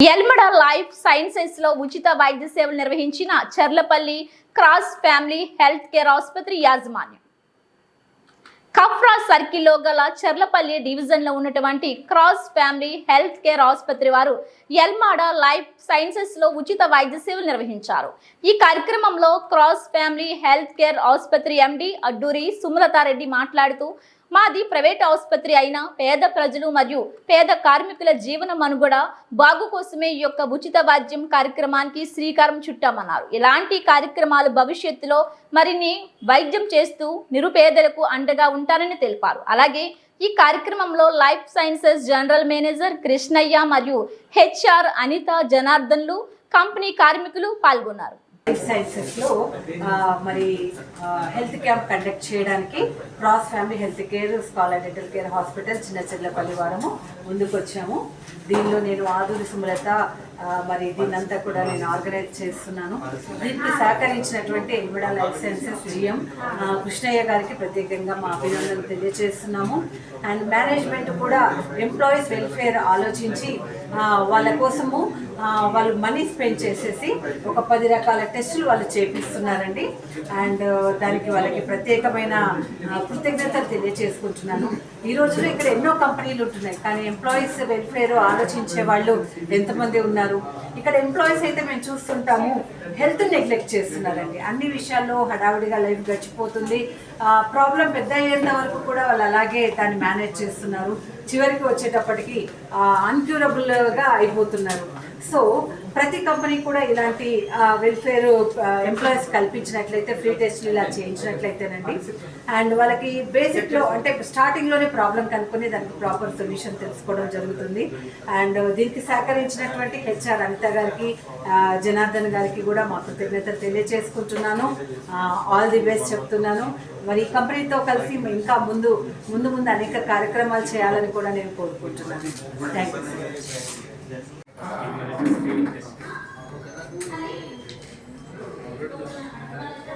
ఎల్మడ life సైన్సెస్లో ఉచిత వైద్య సేవలు నిర్వహించిన Cherlapalli cross family health care ఆసుపత్రి యాజమాన్యం. కఫ్రా సర్కిల్లో గల చర్లపల్లి డివిజన్లో ఉన్నటువంటి క్రాస్ ఫ్యామిలీ హెల్త్ కేర్ ఆసుపత్రి వారు ఎల్మాడ లైఫ్ సైన్సెస్లో ఉచిత వైద్య సేవలు నిర్వహించారు. ఈ కార్యక్రమంలో క్రాస్ ఫ్యామిలీ హెల్త్ కేర్ ఆసుపత్రి ఎండి అడ్డూరి సుమలతారెడ్డి మాట్లాడుతూ మాది ప్రైవేట్ ఆసుపత్రి అయిన పేద ప్రజలు మరియు పేద కార్మికుల జీవన మనుగడ బాగు కోసమే ఈ యొక్క ఉచిత వైద్యం కార్యక్రమానికి శ్రీకారం చుట్టామన్నారు. ఇలాంటి కార్యక్రమాలు భవిష్యత్తులో మరిన్ని వైద్యం చేస్తూ నిరుపేదలకు అండగా ఉంటారని తెలిపారు. అలాగే ఈ కార్యక్రమంలో life sciences general manager Krishnaiah మరియు హెచ్ఆర్ అనిత జనార్దన్లు కంపెనీ కార్మికులు పాల్గొన్నారు. లైఫ్ సైన్సెస్లో మరి హెల్త్ క్యాంప్ కండక్ట్ చేయడానికి cross family health care scholar dental care hospital చిన్న చెల్లపల్లి వారము ముందుకొచ్చాము. దీనిలో నేను ఆదూరి సుమలత మరి దీన్నంతా కూడా నేను ఆర్గనైజ్ చేస్తున్నాను. దీనికి సహకరించినటువంటి ఎల్మిడా లైఫ్ సైన్సెస్ జిఎం కృష్ణయ్య గారికి ప్రత్యేకంగా మా అభినందనలు తెలియజేస్తున్నాము. అండ్ మేనేజ్మెంట్ కూడా ఎంప్లాయీస్ వెల్ఫేర్ ఆలోచించి వాళ్ళ కోసము వాళ్ళు మనీ స్పెండ్ చేసేసి ఒక పది రకాల టెస్టులు వాళ్ళు చేపిస్తున్నారండి. అండ్ దానికి వాళ్ళకి ప్రత్యేకమైన కృతజ్ఞతలు తెలియజేసుకుంటున్నాను ఈ రోజులో ఇక్కడ ఎన్నో కంపెనీలు ఉంటున్నాయి. కానీ ఎంప్లాయీస్ వెల్ఫేర్ ఆలోచించే వాళ్ళు ఎంతమంది ఉన్నారు? ఇక్కడ ఎంప్లాయీస్ అయితే మేము చూస్తుంటాము హెల్త్ నెగ్లెక్ట్ చేస్తున్నారండి. అన్ని విషయాల్లో హడావుడిగా లైఫ్ గడిచిపోతుంది. ప్రాబ్లం పెద్ద అయ్యేంత వరకు కూడా వాళ్ళు అలాగే దాన్ని మేనేజ్ చేస్తున్నారు. చివరికి వచ్చేటప్పటికి అన్క్యూరబుల్గా అయిపోతున్నారు. సో ప్రతి కంపెనీ కూడా ఇలాంటి వెల్ఫేర్ ఎంప్లాయీస్ కల్పించినట్లయితే ఫ్రీ టెస్ట్లు ఇలా చేయించినట్లయితేనండి. అండ్ వాళ్ళకి బేసిక్లో అంటే స్టార్టింగ్లోనే ప్రాబ్లం కనుక్కొని దానికి ప్రాపర్ సొల్యూషన్ తెలుసుకోవడం జరుగుతుంది. అండ్ దీనికి సహకరించినటువంటి హెచ్ఆర్ అనిత గారికి జనార్దన్ గారికి కూడా మా కృతజ్ఞతలు తెలియజేసుకుంటున్నాను. ఆల్ ది బెస్ట్ చెప్తున్నాను. మరి ఈ కంపెనీతో కలిసి ఇంకా ముందు ముందు ముందు అనేక కార్యక్రమాలు చేయాలని కూడా నేను కోరుకుంటున్నాను. Thank you